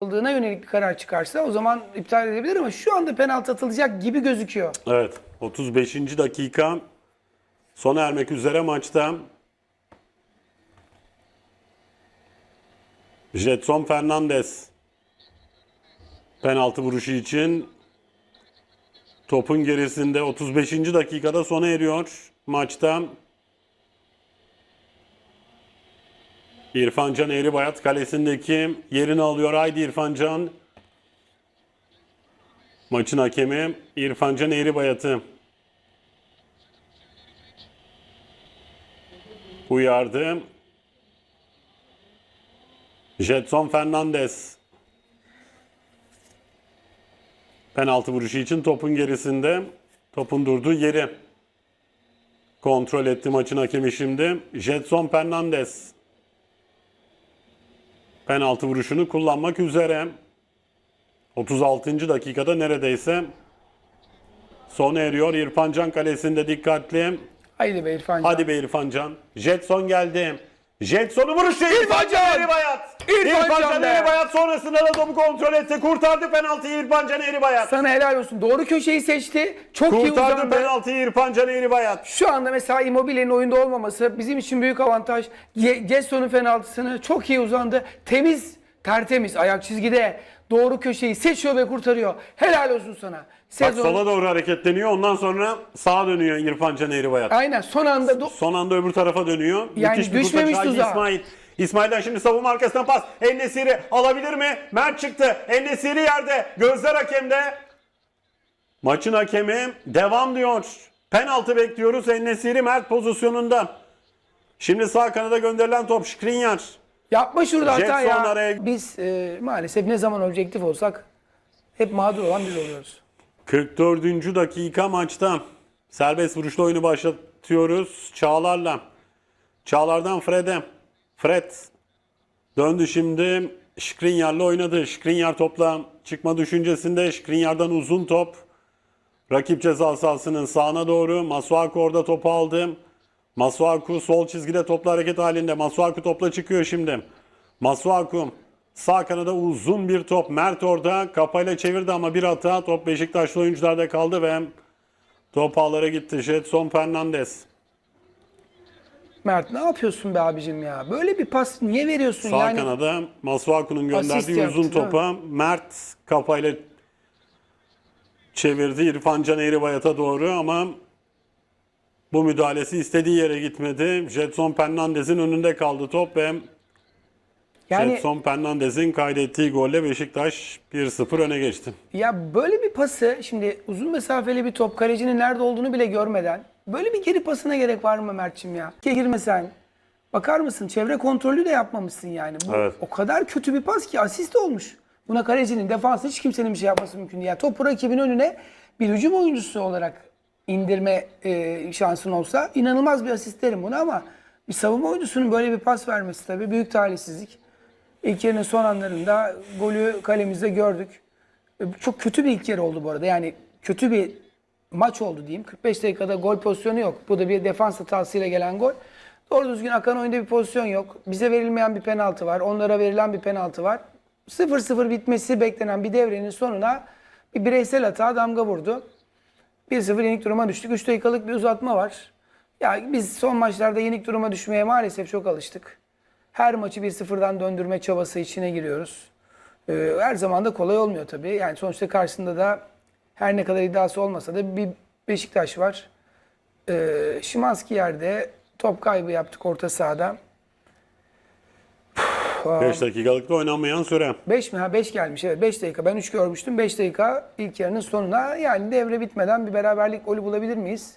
atıldığına yönelik bir karar çıkarsa o zaman iptal edebilir ama şu anda penaltı atılacak gibi gözüküyor. Evet. 35. dakika sona ermek üzere maçta. Jetson Fernandez penaltı vuruşu için topun gerisinde 35. dakikada sona eriyor maçta. İrfan Can Eğribayat kalesindeki yerini alıyor. Haydi İrfan Can. Maçın hakemi İrfan Can Eğribayat'ı uyardı. Jetson Fernandez penaltı vuruşu için topun gerisinde. Topun durduğu yeri kontrol etti maçın hakemi şimdi. Jetson Fernandez penaltı vuruşunu kullanmak üzere. 36. dakikada neredeyse sona eriyor. İrfan Can kalesinde dikkatli. Haydi be İrfan Can. Hadi be İrfan Can. Jetson geldi. Jetson'u vuruşu İrfan Can! Eribayat. İrfan İrfan Can! Eribayat sonrasında da topu kontrol etti. Kurtardı penaltıyı İrfan Can Eribayat. Sana helal olsun. Doğru köşeyi seçti. Çok iyi Kurtardı uzandı. penaltıyı İrfan Can Eribayat. Şu anda mesela Immobile'nin oyunda olmaması bizim için büyük avantaj. Ye- Gesson'un penaltısını çok iyi uzandı. Temiz, tertemiz ayak çizgide. Doğru köşeyi seçiyor ve kurtarıyor. Helal olsun sana. Bak Sezon sola doğru hareketleniyor. Ondan sonra sağa dönüyor İrfan Can Eribayat. Aynen son anda do- Son anda öbür tarafa dönüyor. Yani Müthiş bir düşmemiş. Haydi tuzağa. İsmail. İsmail'den şimdi savunma arkasından pas. Ennesiri alabilir mi? Mert çıktı. Ennesiri yerde. Gözler hakemde. Maçın hakemi devam diyor. Penaltı bekliyoruz. Ennesiri Mert pozisyonunda. Şimdi sağ kanada gönderilen top Skriniar. yapma şurada hata ya. araya- Biz e, maalesef ne zaman objektif olsak hep mağdur olan biz oluyoruz. 44. dakika maçta. Serbest vuruşlu oyunu başlatıyoruz. Çağlar'la. Çağlar'dan Fred'e. Fred döndü şimdi. Skriniar'la oynadı. Skriniar topla çıkma düşüncesinde. Skriniar'dan uzun top. Rakip ceza sahasının sağına doğru. Masuaku orada topu aldı. Masuaku sol çizgide topla hareket halinde. Masuaku topla çıkıyor şimdi. Masuaku sağ kanada uzun bir top. Mert orada kafayla çevirdi ama bir hata. Top Beşiktaşlı oyuncularda kaldı ve top ağlara gitti. Jetson Fernandez. Mert ne yapıyorsun be abicim ya? Böyle bir pas niye veriyorsun Sağ yani? kanada Masuaku'nun gönderdiği yaptı, uzun topa Mert kafayla çevirdi İrfan Can Eğribayat'a doğru ama bu müdahalesi istediği yere gitmedi. Jetson Fernandez'in önünde kaldı top ve Yani Jetson Fernandez'in kaydettiği golle Beşiktaş 1-0 öne geçti. Ya böyle bir pası şimdi uzun mesafeli bir top kalecinin nerede olduğunu bile görmeden böyle bir geri pasına gerek var mı Mert'ciğim ya? Ki girmesen bakar mısın çevre kontrolü de yapmamışsın yani. Bu Evet. o kadar kötü bir pas ki asist olmuş. Buna kalecinin defansı hiç kimsenin bir şey yapması mümkün değil. Yani topu rakibin önüne bir hücum oyuncusu olarak indirme e, şansın olsa inanılmaz bir asist derim buna ama bir savunma oyuncusunun böyle bir pas vermesi tabii büyük talihsizlik. İlk yarının son anlarında golü kalemizde gördük. E, Çok kötü bir ilk yarı oldu bu arada. Yani kötü bir maç oldu diyeyim. 45 dakikada gol pozisyonu yok. Bu da bir defans hatasıyla gelen gol. Doğru düzgün akan oyunda bir pozisyon yok. Bize verilmeyen bir penaltı var. Onlara verilen bir penaltı var. 0-0 bitmesi beklenen bir devrenin sonuna bir bireysel hata damga vurdu. 1-0 yenik duruma düştük. 3 dakikalık bir uzatma var. Ya biz son maçlarda yenik duruma düşmeye maalesef çok alıştık. Her maçı 1-0'dan döndürme çabası içine giriyoruz. Ee, her zaman da kolay olmuyor tabii. Yani sonuçta karşısında da her ne kadar iddiası olmasa da bir Beşiktaş var. Ee, Şimanski yerde top kaybı yaptık orta sahada. 5 dakikalık da oynanmayan süre. 5 mi? Ha 5 gelmiş. Evet 5 dakika. Ben 3 görmüştüm. 5 dakika ilk yarının sonuna yani devre bitmeden bir beraberlik golü bulabilir miyiz?